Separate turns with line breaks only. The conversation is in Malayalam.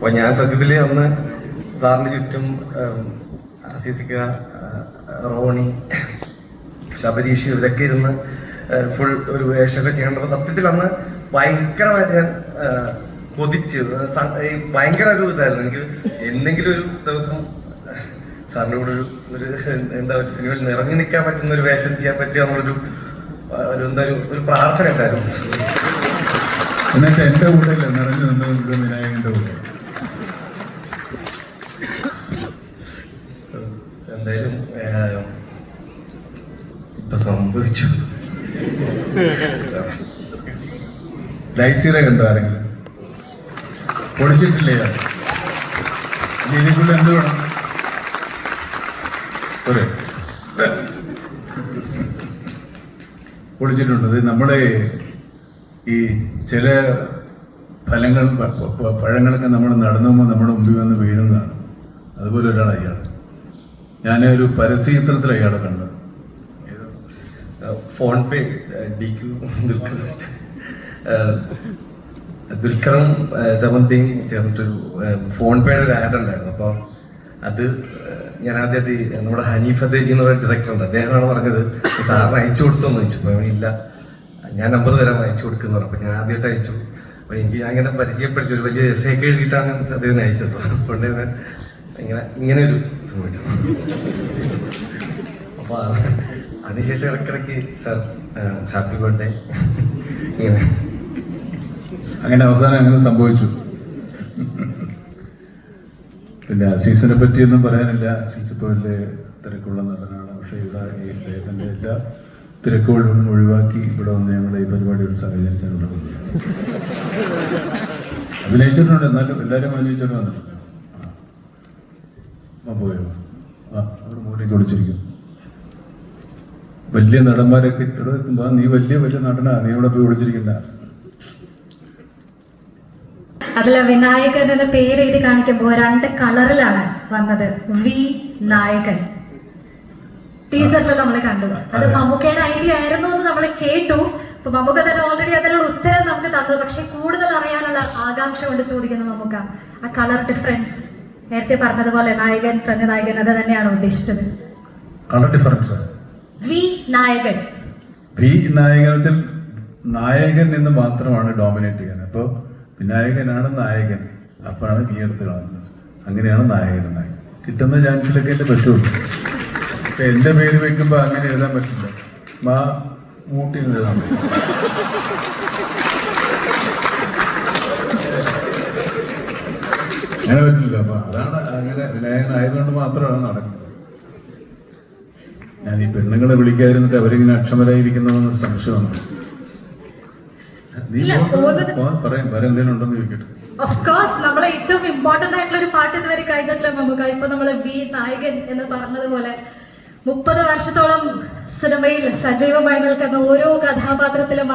അപ്പൊ ഞാൻ സത്യത്തിൽ അന്ന് സാറിന് ചുറ്റും സിസിക്ക റോണി ശബരീഷ് ഇവരൊക്കെ ഇരുന്ന് ഫുൾ ഒരു വേഷമൊക്കെ ചെയ്യേണ്ടത് സത്യത്തിൽ അന്ന് ഭയങ്കരമായിട്ട് ഞാൻ കൊതിച്ച്. ഭയങ്കര ഒരു ഇതായിരുന്നു. എനിക്ക് എന്തെങ്കിലും ഒരു ദിവസം സാറിന്റെ കൂടെ ഒരു ഒരു എന്താ ഒരു സിനിമയിൽ നിറഞ്ഞു നിൽക്കാൻ പറ്റുന്ന ഒരു വേഷം ചെയ്യാൻ പറ്റിയ നമ്മളൊരു ഒരു എന്താ ഒരു പ്രാർത്ഥന ഉണ്ടായിരുന്നു.
എന്നിട്ട് എന്റെ കൂടെ നിറഞ്ഞു നിന്നത് വിനായകന്റെ കൂടെ?
എന്തായാലും ഇപ്പൊ സംഭവിച്ചു.
ലൈസീറെ കണ്ടു ആരെങ്കിലും? പൊളിച്ചിട്ടില്ലേ? ഇനി എന്ത് വേണം? ഒരു. പൊളിച്ചിട്ടുണ്ട്. നമ്മളെ ഈ ചില ഫലങ്ങൾ പഴങ്ങളൊക്കെ നമ്മൾ നടന്നു നമ്മുടെ മുമ്പിൽ വന്ന് വീഴുന്നതാണ്. അതുപോലെ ഒരാൾ ഞാൻ ഒരു പരസ്യചിത്രത്തിൽ അയാളെ കണ്ടത്
ഫോൺ പേ ഡി ക്യു ദുൽഖറും സമന്തിയും ചേർന്നിട്ടൊരു ഫോൺ പേയുടെ ഒരു ആഡ് ഉണ്ടായിരുന്നു. അപ്പോൾ അത് ഞാൻ ആദ്യമായിട്ട് നമ്മുടെ ഹനീഫ് അദേരി എന്ന് പറയുന്ന ഡയറക്ടർ ഉണ്ട്. അദ്ദേഹമാണ് പറഞ്ഞത് സാറിന് അയച്ചു കൊടുത്തോന്ന് ചോദിച്ചു. അപ്പോൾ ഇല്ല ഞാൻ നമ്പർ തരാൻ അയച്ചു കൊടുക്കുന്നു പറഞ്ഞു. അപ്പോൾ ഞാൻ ആദ്യമായിട്ട് അയച്ചു. അപ്പോൾ എനിക്ക് ഞാൻ ഇങ്ങനെ പരിചയപ്പെടുത്തി ഒരു വലിയ എസ് ഒക്കെ എഴുതിയിട്ടാണ് അദ്ദേഹം അയച്ചത്. തന്നെ ഇങ്ങനെ ഇങ്ങനെ ഒരു സംഭവിച്ചു അപ്പൊ അതിനുശേഷം ഇടയ്ക്കിടയ്ക്ക് സർ ഹാപ്പി ബർത്ത്ഡേ. ഇങ്ങനെ.
അങ്ങനെ അവസാനം അങ്ങനെ സംഭവിച്ചു. പിന്നെ അസീസിനെ പറ്റിയൊന്നും പറയാനില്ല. അസീസ് ഇപ്പോൾ വലിയ തിരക്കുള്ള നടനാണ്. പക്ഷേ ഇവിടെ ഈ എല്ലാ തിരക്കുകളും ഒഴിവാക്കി ഇവിടെ വന്ന് ഞങ്ങളുടെ ഈ പരിപാടിയോട് സഹകരിച്ചിട്ടുള്ളത് അഭിനയിച്ചിട്ടുണ്ട്. എന്നാലും എല്ലാവരും അഭിനയിച്ചിട്ടുണ്ട് ആ. ആ പോയോ? ആ അവിടെ മൂലയ്ക്ക് വിളിച്ചിരിക്കും വലിയ നടന്മാരൊക്കെ ഇവിടെ എത്തുമ്പോ നീ വലിയ വലിയ നടനാ നീ ഇവിടെ പോയി വിളിച്ചിരിക്കണ്ട
അതിൽ വിനായകൻ എന്ന പേര് എഴുതി കാണിക്കുമ്പോൾ രണ്ട് കളറിലാണ് വന്നത്. വി നായകൻ. ടീച്ചറിൽ നമ്മൾ കണ്ടു. അത് മമ്മൂക്കയുടെ ഐഡിയ ആയിരുന്നു എന്ന് നമ്മൾ കേട്ടു. അപ്പൊ മമ്മൂക്ക തന്നെ ഓൾറെഡി അതിനുള്ള ഉത്തരം നമുക്ക് തന്നു പക്ഷെ കൂടുതൽ അറിയാനുള്ള ആകാംക്ഷ കൊണ്ട് ചോദിക്കുന്നു മമ്മൂക്ക. ആ കളർ ഡിഫറൻസ് നേരത്തെ പറഞ്ഞതുപോലെ നായകൻ പ്രതിനായകൻ അത് തന്നെയാണ് ഉദ്ദേശിച്ചത്?
കളർ ഡിഫറൻസ്
വി നായകൻ.
വി നായകൻ വെച്ചാൽ നായകൻ എന്ന് മാത്രമാണ് ഡോമിനേറ്റ് ചെയ്യാൻ അപ്പോൾ വിനായകനാണ് നായകൻ. അപ്പോഴാണ് വി എടുത്ത് കാണുന്നത് അങ്ങനെയാണ് നായകൻ നായകൻ കിട്ടുന്ന ചാൻസിലൊക്കെ എന്റെ പറ്റുള്ളൂ. അപ്പം എന്റെ പേര് വെക്കുമ്പോ അങ്ങനെ എഴുതാൻ പറ്റില്ല. മാ മൂട്ടി എഴുതാൻ പറ്റും അങ്ങനെ പറ്റില്ല അപ്പൊ അതാണ് അങ്ങനെ വിനായകൻ ആയതുകൊണ്ട് മാത്രമാണ് നടക്കുന്നത്. ഞാൻ ഈ പെണ്ണുങ്ങളെ വിളിക്കാതിരുന്നിട്ട് അവരിങ്ങനെ അക്ഷമരായിരിക്കുന്നതെന്നൊരു സംശയമാണ്. നീ. പറയാം. വേറെ എന്തെങ്കിലും ഉണ്ടെന്ന് ചോദിക്കട്ടെ.
ഓഫ് കോഴ്സ് നമ്മളെ ഏറ്റവും ഇമ്പോർട്ടന്റ് ആയിട്ടുള്ള ഒരു പാട്ട് ഇതുവരെ കഴിഞ്ഞിട്ടില്ല നമുക്ക് ഇപ്പൊ നമ്മൾ വി നായകൻ എന്ന് പറഞ്ഞതുപോലെ മുപ്പത് വർഷത്തോളം സിനിമയിൽ സജീവമായി നിൽക്കുന്ന ഓരോ കഥാപാത്രത്തിലും